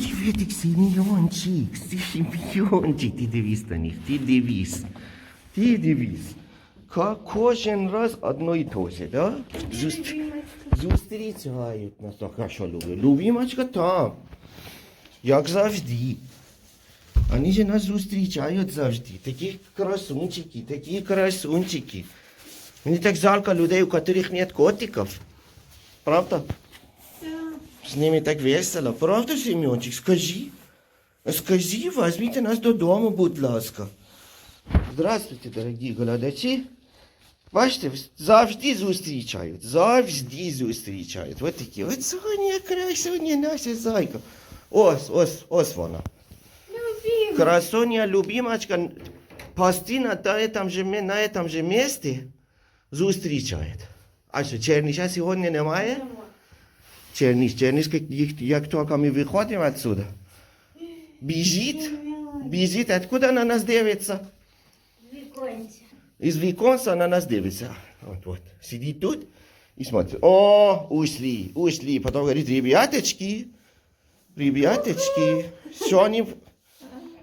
Подивитик, Сім'йончик, Сім'йончик, ти дивись на них, ти дивись. Ти дивись. Ка- Кожен раз одно і то же, да? Зуст... Зустрічають нас. Так, що люблю? Любімочка там. Як завжди. Вони же нас зустрічають завжди. Такі красунчики, такі красунчики. Мені так жалко людей, у которых нет котиків. Правда? З ними так весело. Правда, Семенчик? Скажи. Скажи, возьмите нас додому, будь ласка. Здравствуйте, дорогі глядачі. Бачите, завжди зустрічають. Завжди зустрічають. От такі. От Соня, красуня, наша зайка. Ось, ось, ось вона. Любим. Красуня, любимочка, постійно на этом же, на этом же місці зустрічають. А що, Черніша сьогодні немає? немає? Черніш, Черніш, як, як, як тільки ми виходимо отсюда. Біжить, біжить, откуда на нас дивиться? Віконця. Из віконца на нас дивится. Вот, вот. Сидит тут и смотрит. О, ушли, ушли. Потом говорит, ребяточки, ребяточки, что они,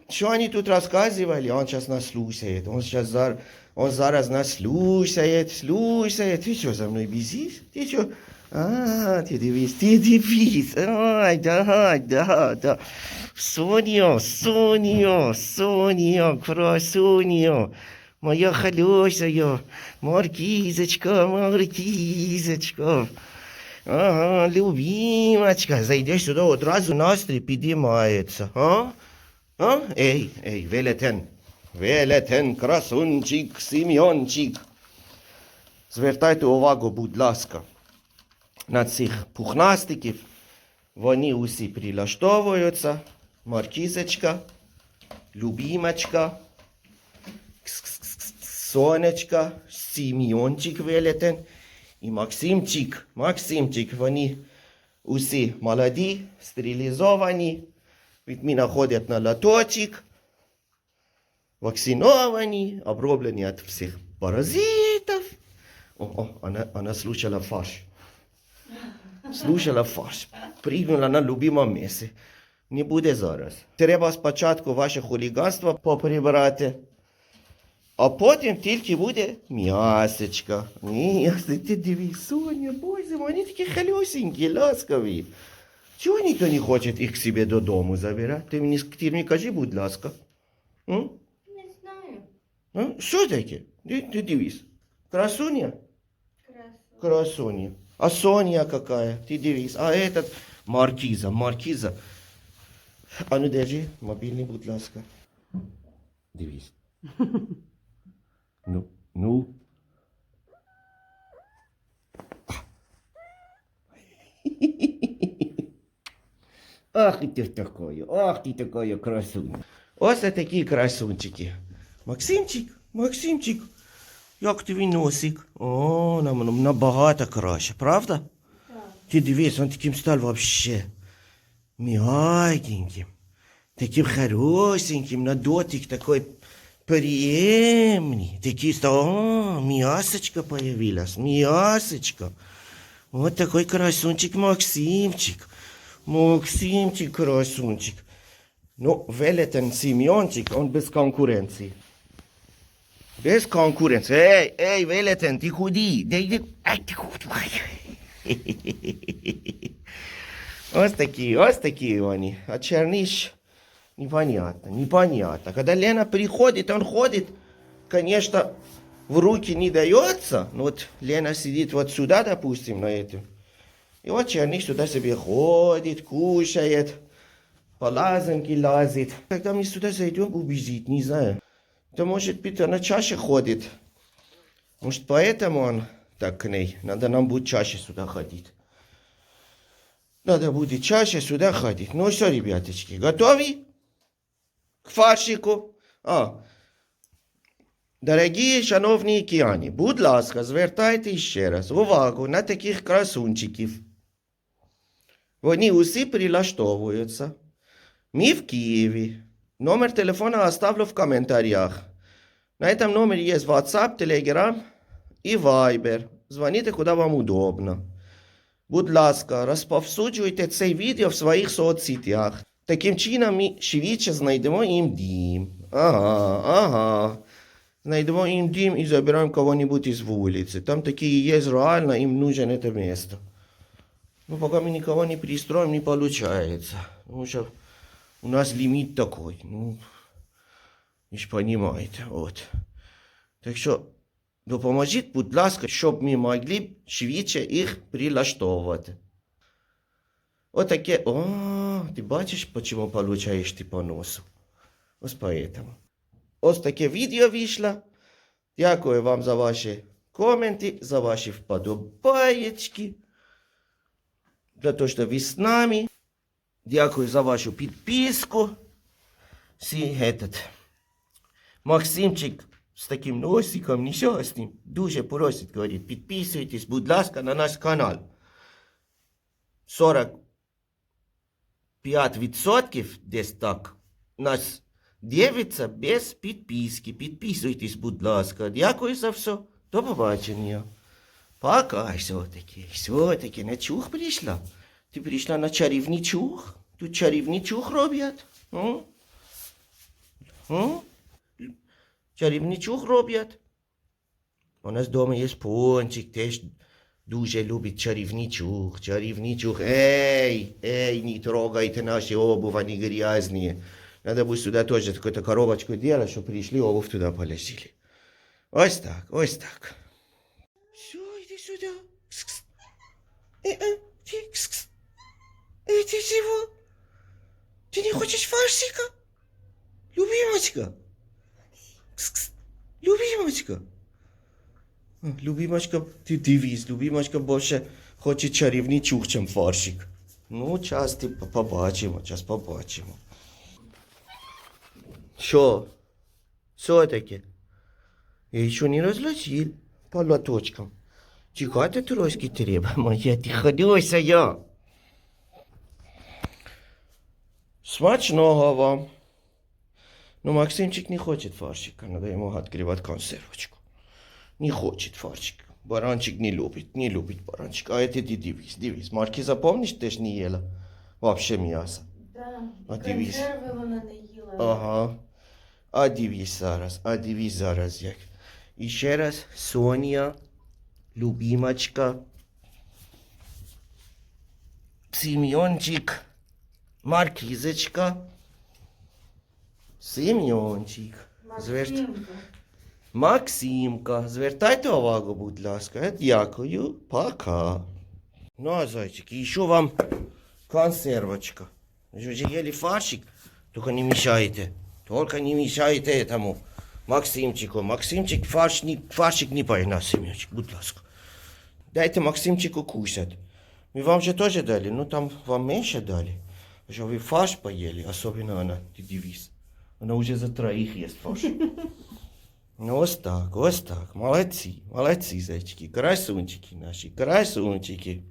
что они тут рассказывали? Он сейчас нас слушает. Он сейчас зар, он зараз нас слушает, слушает. Ты что, за мной бежишь? Ты что? А, ты дивись, ты дивись. Ай, да, да, да. Соню, Соню, Соню, красуню. Моя халюсая, маркізочка, маркізочка. Ага, любимочка, зайдеш сюди, одразу настрій підіймається. А? А? Ей, ей, велетен. Велетен, красунчик, Сім'йончик. Звертайте увагу, будь ласка, на цих пухнастиків. Вони усі прилаштовуються. Маркізочка, любимочка. Сонечка, Сім'йончик велетен і Максимчик. Максимчик, вони усі молоді, стерилізовані, від мене ходять на лоточок, вакциновані, оброблені від всіх паразитів. О, о, вона, вона слушала фарш. Слушала фарш. Пригнула на любиме місце. Не буде зараз. Треба спочатку ваше хуліганство поприбирати. А потім тільки буде м'ясочка. М'ясо, ти дивись, Соня, боже, вони такі халюсенькі, ласкові. Чого ніхто не хоче їх к себе додому забирати? Ти мені, ти мені кажи, будь ласка. М? Не знаю. А? Що таке? Ти, ти дивись. Красуня? Красу. Красуня. А Соня какая? Ты дивись. А этот Маркиза, Маркиза. А ну держи, мобильный, будь ласка. Дивись. Ну, ну. Ах ти ж такою, ах ти такою красуня. Ось такі красунчики. Максимчик, Максимчик. Як тобі носик? О, нам, набагато краще, правда? Так. Ти дивись, он таким стал вообще мягеньким, таким хорошеньким, на дотик такой приемный. Такие стал, о, мясочка появилась, мясочка. Вот такой красунчик Максимчик. Максимчик красунчик. Ну, велетен Симеончик, он без конкуренции. Без конкуренции. Эй, эй, велетен, ты худи. Да иди, ай, ты худой. Ось такі, ось такі вони. А черниш, непонятно, непонятно. Когда Лена приходит, он ходит, конечно, в руки не дается. Ну вот Лена сидит вот сюда, допустим, на эту. И вот черниш сюда себе ходит, кушает, по лазанке лазит. Когда мы сюда зайдем, убежит, не знаю. То может быть она чаще ходит. Может поэтому он так к ней. Надо нам будет чаще сюда ходить. Надо будет чаще сюда ходить. Ну что, ребяточки, готовы? К фаршику? А. Дорогі шановні океані, будь ласка, звертайте ще раз увагу на таких красунчиків. Вони усі прилаштовуються. Ми в Києві. Номер телефона оставлю в коментарях. На этом номере есть WhatsApp, Telegram и Viber. Звоните, куди вам удобно. Будь ласка, розповсюджуйте це відео в своїх соцсетях. Таким чином ми швидше знайдемо їм дім. Ага, ага. Знайдемо їм дім і забираємо кого-нибудь із вулиці. Там такі є реально, їм нужен це місто. Ну, пока мы никого не пристроим, не получается. Потому что у нас лимит такой. Ну, ви ж понимаете, от. Так що, допоможіть, будь ласка, щоб ми могли швидше їх прилаштовувати. Отаке, о, ти бачиш, почему получаєш ти по носу? Ось поэтому. Ось таке відео вийшло. Дякую вам за ваші коменти, за ваші вподобаєчки за то, что вы с нами. Дякую за вашу підписку. Этот Максимчик з таким носиком нещасним дуже просить, говорить, підписуйтесь, будь ласка, на наш канал. 45% десь так нас дивиться без підписки. Підписуйтесь, будь ласка. Дякую за все. До побачення. Пока все-таки. Все-таки на чух прийшла. Ти прийшла на чарівний чух? Тут чарівний чух роблять? М? М? Чарівний чух роблять? У нас вдома є пончик, теж дуже любить чарівний чух, чарівний чух. Ей, ей, не трогайте наши обувь, они грязные. Надо будет сюда тоже какую-то коробочку делать, чтобы пришли, обувь туда положили. Ось так, ось так. Все, иди сюда. Кс-кс. Э-э, ты, кс-кс. Э, ты чего? Ты не хочешь фарсика? Любимочка. Кс-кс. Любимочка. А, Любимочка, ти дивись, любимочка більше хоче чарівний чух, фаршик. Ну, час ти по- побачимо, час побачимо. Що? Все-таки. Я еще не разлучил по лоточкам. Чекати трошки треба, моя ти ходилася я. Смачного вам. Ну, Максимчик не хочет фаршика, надо ему открывать консервочку. Не хочет фаршик. Баранчик не любит, не любит баранчик. А это ты дивись, дивись. Марки запомнишь, ты ж не ела вообще мясо. Да. А ти віз? Консерви вона не їла. Ага. А дивись зараз, а дивись зараз як. І ще раз, Соня, любимочка, Сім'йончик, Маркізочка, Сім'йончик, зверт... Максимка. Максимка, звертайте увагу, будь ласка. Дякую, пока. Ну, а зайчики, еще вам консервочка. Вы же уже ели фаршик, только не мешайте. Только не мешайте этому Максимчику. Максимчик фарш не, фаршик не пойна, семечек, будь ласка. Дайте Максимчику кушать. Мы вам же тоже дали, ну там вам меньше дали. Что вы фарш поели, особенно она, ты девиз. Она уже за троих ест фарш. Ну, ось так, ось так. Молодці, молодці, зайчики, красунчики наші, красунчики.